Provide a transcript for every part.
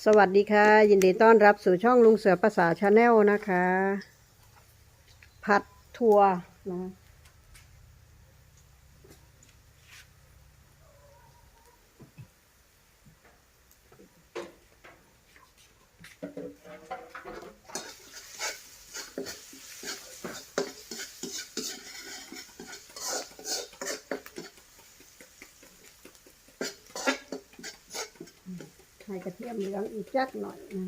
สวัสดีค่ะ ยินดีต้อนรับสู่ช่องลุงเสือภาษาชาแนลนะคะ ผัดถั่วนะ ให้กระเทียมเหลืองอีกจักหน่อยนะ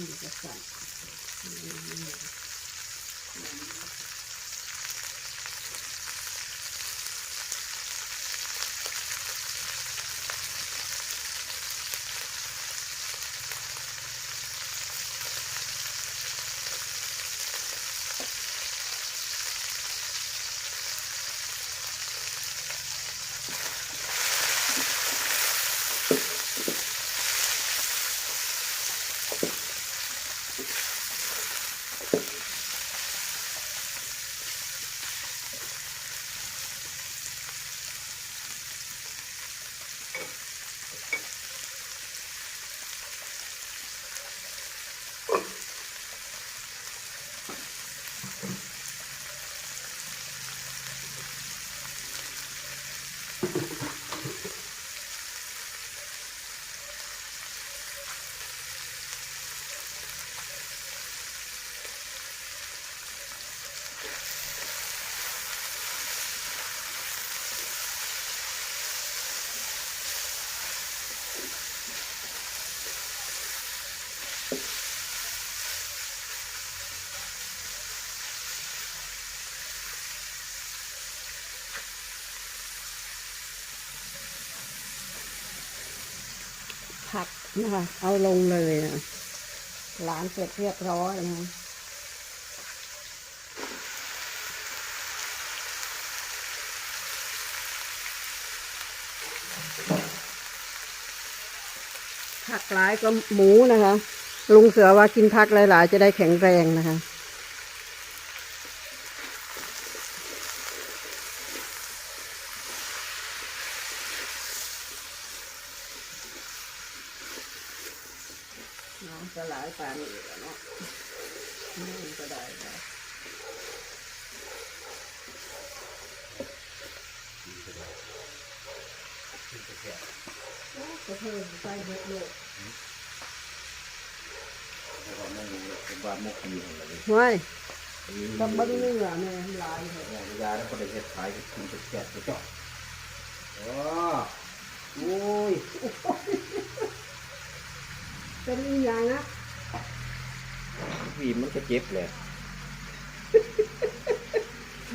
นี่จะใส่ ผักนะคะเอาลงเลยนะล้างเสร็จเรียบร้อยนะผักหลายก็หมูนะคะ ลุงเสือว่ากินผักหลาย ๆ จะได้แข็งแรงนะคะ น้องจะหลายปานนี้แหล้วเนาะนี่ก็ได้ค่ะโอ้กระเทียมใส่เยอะเลยว่ามุกเป็นว่ามุกมีอะไรเลยเฮ้ยมีกับบิ้งเนื้อแม่หลายเหรอยาแล้วก็ได้เฮ็ดขายกินจะแจกไปจ่อโอ้โอ้ย เป็นอีหยังนะวีมันก็เจ็บเลย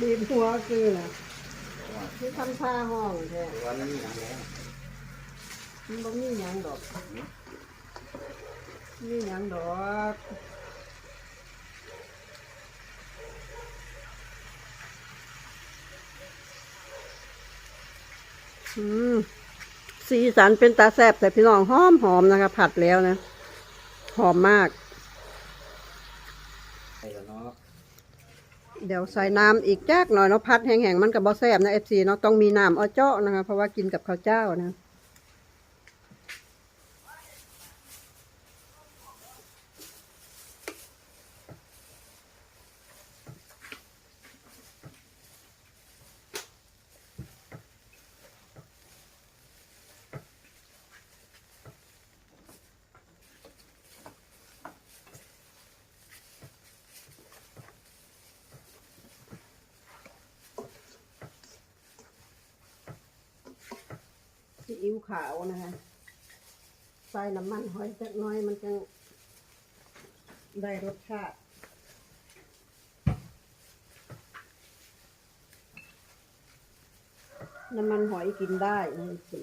บีบหัวคือน่ะที่ทำท่าห้องแท้วันนี้อย่างนี้มันบ่มีหยังดอกมีหยังดอกอืมสีสันเป็นตาแซบแต่พี่น้องหอมหอมนะคะ ผัดแล้วนะ หอมมากไอ้เนาะเดี๋ยวใส่น้ำอีกจักหน่อยเนาะพัดแห้งๆมันกับบ่แซ่บนะเอฟซีเนาะต้องมีน้ำเอาเจาะนะคะเพราะว่ากินกับข้าวเจ้านะ อิ๊วขาวนะคะใส่น้ำมันหอยสักน้อยมันจะได้รสชาติน้ำมันหอยกินได้นะสิ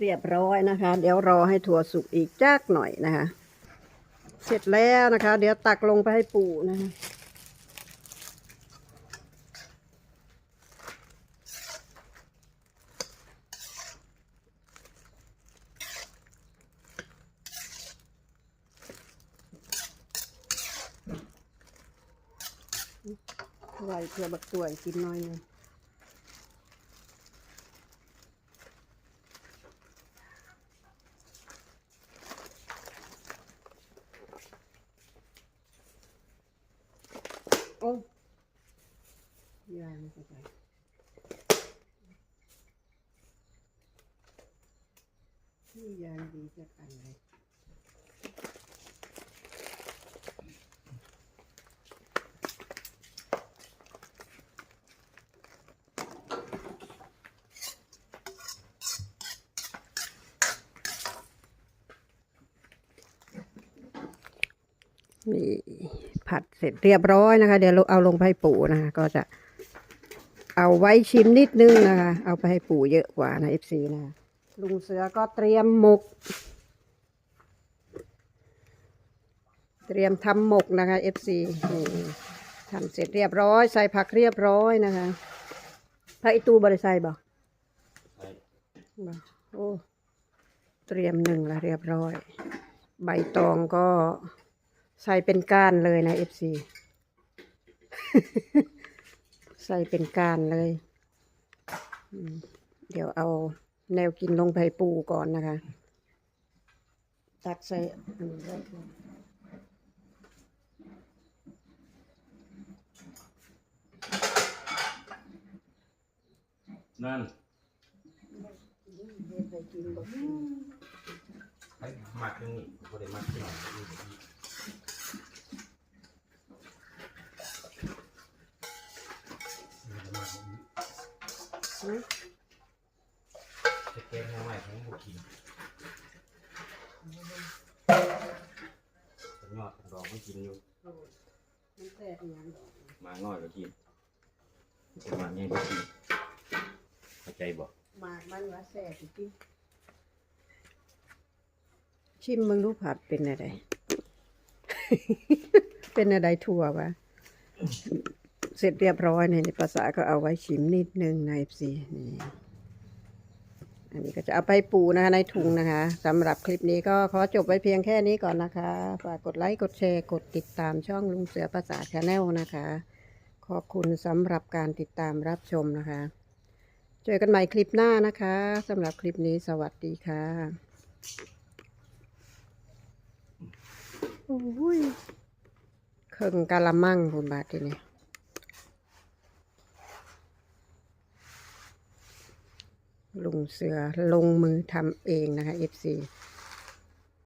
เรียบร้อยนะคะ เดี๋ยวรอให้ถั่วสุกอีกจักหน่อยนะคะ เสร็จแล้วนะคะ เดี๋ยวตักลงไปให้ปู่นะคะไหวเพื่อบักตัวกินหน้อยหนึง โอ้ยางเข้าไป นี่ยางดีจักอันเลยนี่ผัดเสร็จเรียบร้อยนะคะ เดี๋ยวเราเอาลงไปปู่นะคะ ก็จะเอาไว้ชิมนิดนึงนะคะ เอาไปให้ปู่เยอะกว่านะเอฟซีนะคะ ลุงเสือก็เตรียมหมก เตรียมทำหมกนะคะเอฟซีนี่ทำเสร็จเรียบร้อย ใส่ผักเรียบร้อยนะคะผักอีตูบริใส่บ่ใส่บ่โอ้เตรียมหนึ่งละเรียบร้อย ใบตองก็ใส่เป็นก้านเลยนะเอฟซีใส่เป็นก้านเลย เดี๋ยวเอา แนวกินลงไปปูก่อนนะคะ ตักใส่อันนี้ไว้ก่อนนั่นเฮ็ดให้กินบ่กินไอ้มักนี่บ่ได้มักที่หน่อยนี่บ่ดีนี่บ่มักบ่ดีหึจะ แกงแนวใหม่ผมบ่กินต้นยอดต้นดอกไม่กินอยู่โอ้ยมันแตกอหย่างดอกหมาน้อยก็กินแต่หมาใหญ่บ่กินเข้าใจบ่หมากมันว่าแซ่บจริงชิมมึงรู้ผัดเป็นอะไร เป็นอะไรทั่ววะ เสร็จเรียบร้อยในภาษาก็เอาไว้ชิมนิดนึงในซีนี่ อันนี้ก็จะเอาไปปูนะคะในถุงนะคะสำหรับคลิปนี้ก็ขอจบไว้เพียงแค่นี้ก่อนนะคะ ฝากกดไลค์ กดแชร์ กดติดตามช่องลุงเสือภาษาชาแนลนะคะ ขอบคุณสำหรับการติดตามรับชมนะคะ เจอกันใหม่คลิปหน้านะคะสำหรับคลิปนี้สวัสดีค่ะโอ้ยเครื่องกะละมังคุณบาททีนี้ ลุงเสือลงมือทำเองนะคะ FC